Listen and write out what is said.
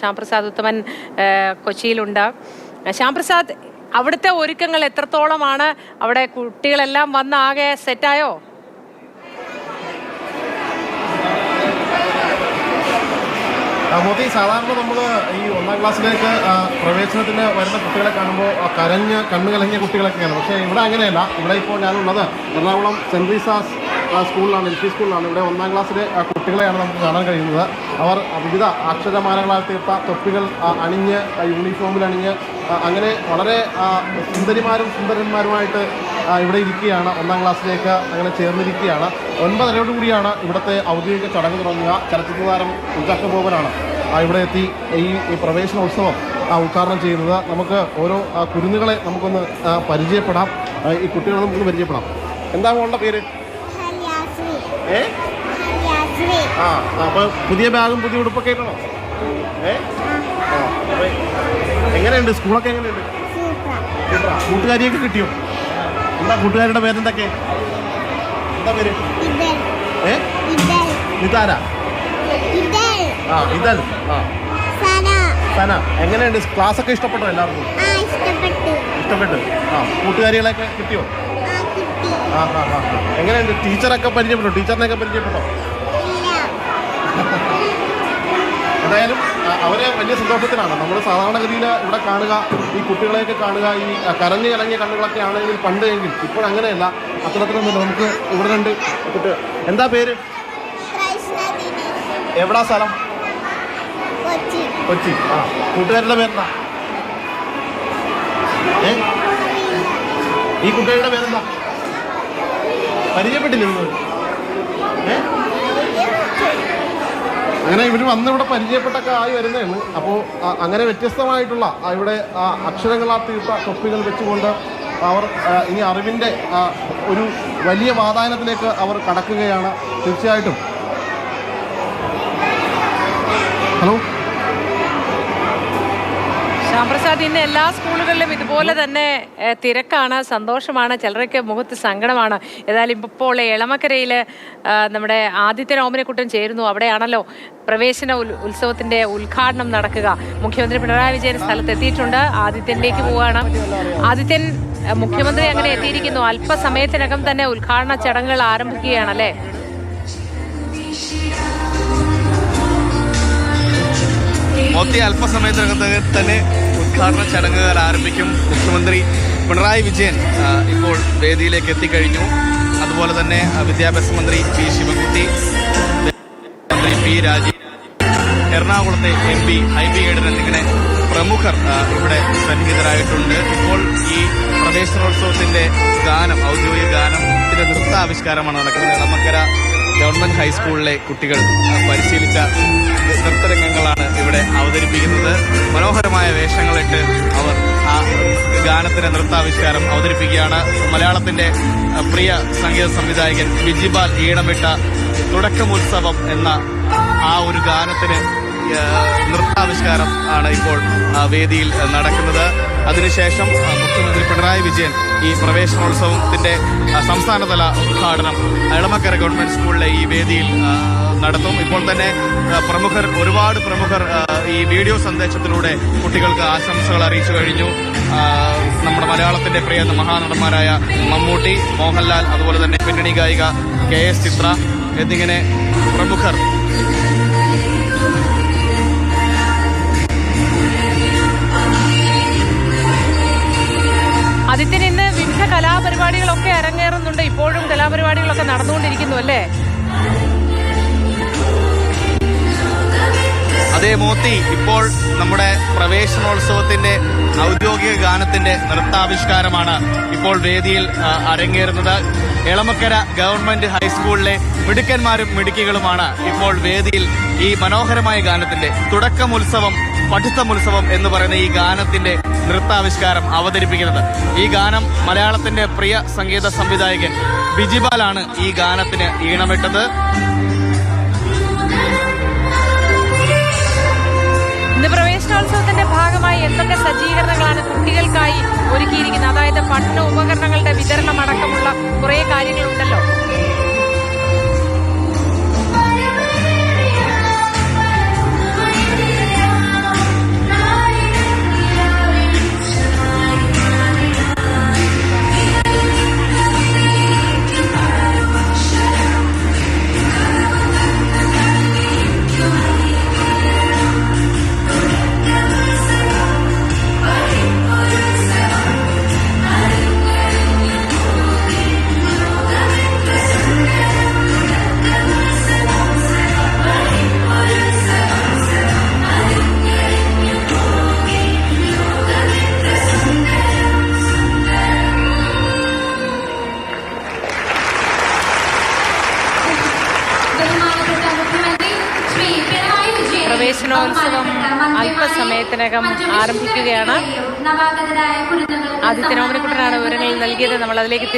ശ്യാംപ്രസാദ് ഉത്തമൻ കൊച്ചിയിലുണ്ട്. ശ്യാംപ്രസാദ് അവിടുത്തെ ഒരുക്കങ്ങൾ എത്രത്തോളമാണ്? അവിടെ കുട്ടികളെല്ലാം വന്ന് ആകെ സെറ്റായോ? മോദി സാധാരണ നമ്മൾ ഈ ഒന്നാം ക്ലാസ്സിലേക്ക് പ്രവേശനത്തിന് വരുന്ന കുട്ടികളെ കാണുമ്പോൾ കരഞ്ഞ് കണ്ണു കലങ്ങിയ കുട്ടികളൊക്കെയാണ്. പക്ഷേ ഇവിടെ അങ്ങനെയല്ല. ഇവിടെ ഇപ്പോൾ ഞാനുള്ളത് എറണാകുളം സെന്റ് റീസാസ് സ്കൂളിലാണ് എൽ പി സ്കൂളിലാണ്. ഇവിടെ ഒന്നാം ക്ലാസ്സിലെ കുട്ടികളെയാണ് നമുക്ക് കാണാൻ കഴിയുന്നത്. അവർ വിവിധ അക്ഷരമാലകളാൽ തീർത്ത തൊപ്പികൾ അണിഞ്ഞ് യൂണിഫോമിൽ അണിഞ്ഞ് അങ്ങനെ വളരെ സുന്ദരിമാരും സുന്ദരന്മാരുമായിട്ട് ഇവിടെ ഇരിക്കുകയാണ്. ഒന്നാം ക്ലാസ്സിലേക്ക് അങ്ങനെ ചേർന്നിരിക്കുകയാണ്. ഒൻപതരയോട് കൂടിയാണ് ഇവിടുത്തെ ഔദ്യോഗിക ചടങ്ങ് തുടങ്ങുക. ചലച്ചിത്ര താരം ഉജാക്ക ഇവിടെ എത്തി ഈ പ്രവേശനോത്സവം ഉദ്ഘാടനം ചെയ്യുന്നത്. നമുക്ക് ഓരോ കുരുന്നുകളെ നമുക്കൊന്ന് പരിചയപ്പെടാം. ഈ കുട്ടികളെ നമുക്ക് പരിചയപ്പെടാം. എന്താ മോളുടെ പേര്? ഏ? ആ അപ്പോൾ പുതിയ ബാഗും പുതിയ ഉടുപ്പൊക്കെ ഇട്ടണോ ഏ? ആ അപ്പോൾ എങ്ങനെയുണ്ട്? സ്കൂളൊക്കെ എങ്ങനെയുണ്ട്. കൂട്ടുകാരിയൊക്കെ കിട്ടിയോ? എന്താ കൂട്ടുകാരുടെ പേരെന്തൊക്കെ? എന്താ പേര്? ഏ? നിതാര ആ ഇതൽ. ആ. സന. എങ്ങനെയുണ്ട്? ക്ലാസ് ഒക്കെ ഇഷ്ടപ്പെട്ടോ എല്ലാവർക്കും? ഇഷ്ടപ്പെട്ടു. ആ കൂട്ടുകാരികളെയൊക്കെ കിട്ടിയോ? എങ്ങനെയുണ്ട്? ടീച്ചറൊക്കെ പരിചയപ്പെട്ടോ? ടീച്ചറിനെയൊക്കെ പരിചയപ്പെട്ടോ? എന്തായാലും അവരെ വലിയ സന്തോഷത്തിലാണ്. നമ്മൾ സാധാരണഗതിയിൽ ഇവിടെ കാണുക ഈ കുട്ടികളെയൊക്കെ കാണുക ഈ കരഞ്ഞു കലങ്ങിയ കണ്ണുകളൊക്കെ ആണെങ്കിൽ പണ്ട് എങ്കിൽ ഇപ്പോൾ അങ്ങനെയല്ല. അത്തരത്തിലൊന്നുമില്ല നമുക്ക് ഇവിടെ രണ്ട് കുട്ടി എന്താ പേര്? എവിടാ സ്ഥലം? കൊച്ചി. ആ കൂട്ടുകാരുടെ പേരെന്താ? ഈ കുട്ടികളുടെ പേരെന്താ? പരിചയപ്പെട്ടില്ല അങ്ങനെ ഇവർ വന്ന് ഇവിടെ പരിചയപ്പെട്ടൊക്കെ ആയി വരുന്നതാണ്. അപ്പോൾ അങ്ങനെ വ്യത്യസ്തമായിട്ടുള്ള ഇവിടെ അക്ഷരങ്ങളാൽ തീർത്ത തൊപ്പികൾ വെച്ചുകൊണ്ട് അവർ ഇനി അറിവിന്റെ ഒരു വലിയ വാതായനത്തിലേക്ക് അവർ കടക്കുകയാണ്. തീർച്ചയായിട്ടും. ശ്യാംപ്രസാദ് ഇന്ന് എല്ലാ സ്കൂളുകളിലും ഇതുപോലെ തന്നെ തിരക്കാണ് സന്തോഷമാണ് ചിലരൊക്കെ മുഖത്ത് സങ്കടമാണ്. ഏതായാലും ഇപ്പോൾ എളമക്കരയിൽ നമ്മുടെ ആദിത്യ നോമിനെക്കുട്ടൻ ചേരുന്നു. അവിടെയാണല്ലോ പ്രവേശന ഉത്സവത്തിന്റെ ഉദ്ഘാടനം നടക്കുക. മുഖ്യമന്ത്രി പിണറായി വിജയൻ സ്ഥലത്തെത്തിയിട്ടുണ്ട്. ആദിത്യനിലേക്ക് പോവുകയാണ്. ആദിത്യൻ മുഖ്യമന്ത്രി അങ്ങനെ എത്തിയിരിക്കുന്നു. അല്പസമയത്തിനകം തന്നെ ഉദ്ഘാടന ചടങ്ങുകൾ ആരംഭിക്കുകയാണല്ലേ മോത്തി അല്പസമയത്തിനകം തന്നെ ഉദ്ഘാടന ചടങ്ങുകൾ ആരംഭിക്കും മുഖ്യമന്ത്രി പിണറായി വിജയൻ ഇപ്പോൾ വേദിയിലേക്ക് എത്തിക്കഴിഞ്ഞു. അതുപോലെ തന്നെ വിദ്യാഭ്യാസ മന്ത്രി പി ശിവൻകുട്ടി മന്ത്രി പി രാജീവ് എറണാകുളത്തെ M P I P Eden എന്നിങ്ങനെ പ്രമുഖർ ഇവിടെ സന്നിഹിതരായിട്ടുണ്ട്. ഇപ്പോൾ ഈ പ്രവേശനോത്സവത്തിന്റെ ഗാനം ഔദ്യോഗിക ഗാനത്തിന്റെ നൃത്താവിഷ്കാരമാണ് നടക്കുന്നത്. ഇളമക്കര ഗവൺമെന്റ് ഹൈസ്കൂളിലെ കുട്ടികൾ പരിശീലിച്ച നൃത്തരംഗങ്ങളാണ് ഇവിടെ അവതരിപ്പിക്കുന്നത്. മനോഹരമായ വേഷങ്ങളിട്ട് അവർ ആ ഗാനത്തിന്റെ നൃത്താവിഷ്കാരം അവതരിപ്പിക്കുകയാണ്. മലയാളത്തിന്റെ പ്രിയ സംഗീത സംവിധായകൻ ബിജിബാൽ ഈണമിട്ട തുടക്കമുത്സവം എന്ന ആ ഒരു ഗാനത്തിന് നൃത്താവിഷ്കാരം ആണ് ഇപ്പോൾ വേദിയിൽ നടക്കുന്നത്. അതിനുശേഷം മുഖ്യമന്ത്രി പിണറായി വിജയൻ ഈ പ്രവേശനോത്സവത്തിന്റെ സംസ്ഥാനതല ഉദ്ഘാടനം എളമക്കര ഗവൺമെന്റ് സ്കൂളിലെ ഈ വേദിയിൽ നടത്തും. ഇപ്പോൾ തന്നെ പ്രമുഖർ ഒരുപാട് പ്രമുഖർ ഈ വീഡിയോ സന്ദേശത്തിലൂടെ കുട്ടികൾക്ക് ആശംസകൾ അറിയിച്ചു കഴിഞ്ഞു. നമ്മുടെ മലയാളത്തിന്റെ പ്രിയ മഹാനടന്മാരായ മമ്മൂട്ടി മോഹൻലാൽ അതുപോലെ തന്നെ പിന്നണി ഗായിക കെ എസ് ചിത്ര എന്നിങ്ങനെ പ്രമുഖർ ഇപ്പോഴും കലാപരിപാടികളൊക്കെ നടന്നുകൊണ്ടിരിക്കുന്നു അല്ലേ? അതേ മോത്തി ഇപ്പോൾ നമ്മുടെ പ്രവേശനോത്സവത്തിന്റെ ഔദ്യോഗിക ഗാനത്തിന്റെ നൃത്താവിഷ്കാരമാണ് ഇപ്പോൾ വേദിയിൽ അരങ്ങേറുന്നത്. എളമക്കര ഗവൺമെന്റ് ഹൈസ്കൂളിലെ മിടുക്കന്മാരും മിടുക്കികളുമാണ് ഇപ്പോൾ വേദിയിൽ ഈ മനോഹരമായ ഗാനത്തിന്റെ തുടക്കമുത്സവം പഠിത്തമുത്സവം എന്ന് പറയുന്ന ഈ ഗാനത്തിന്റെ നൃത്താവിഷ്കാരം അവതരിപ്പിക്കുന്നത്. ഈ ഗാനം മലയാളത്തിന്റെ പ്രിയ സംഗീത സംവിധായകൻ ബിജിബാലാണ് ഈ ഗാനത്തിന് ഈണമിട്ടത്. പ്രവേശനോത്സവത്തിന്റെ ഭാഗമായി എന്തൊക്കെ സജ്ജീകരണങ്ങളാണ് കുട്ടികൾക്കായി ഒരുക്കിയിരിക്കുന്നത്? അതായത് പഠന ഉപകരണങ്ങളുടെ വിതരണം അടക്കമുള്ള കുറെ കാര്യങ്ങളുണ്ടല്ലോ. പ്രവേശനോത്സവം അല്പസമയത്തിനകം ആരംഭിക്കുകയാണ്. ആദിത്യ നോമിനിക്കുട്ടനാണ് വിവരങ്ങൾ നൽകിയത്. നമ്മൾ അതിലേക്ക്